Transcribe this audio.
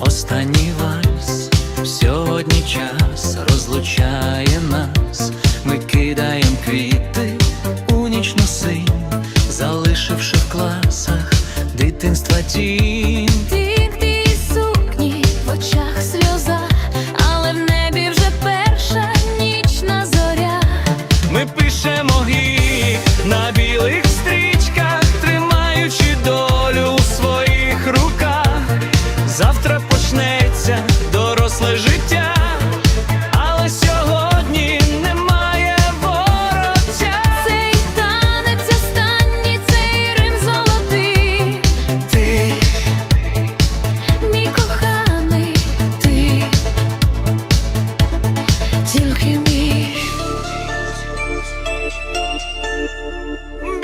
останній вальс, сьогодні час розлучає нас, ми кидаємо квіти у нічну синь, залишивши в класах дитинства тінь. Ми пишемо. Mm.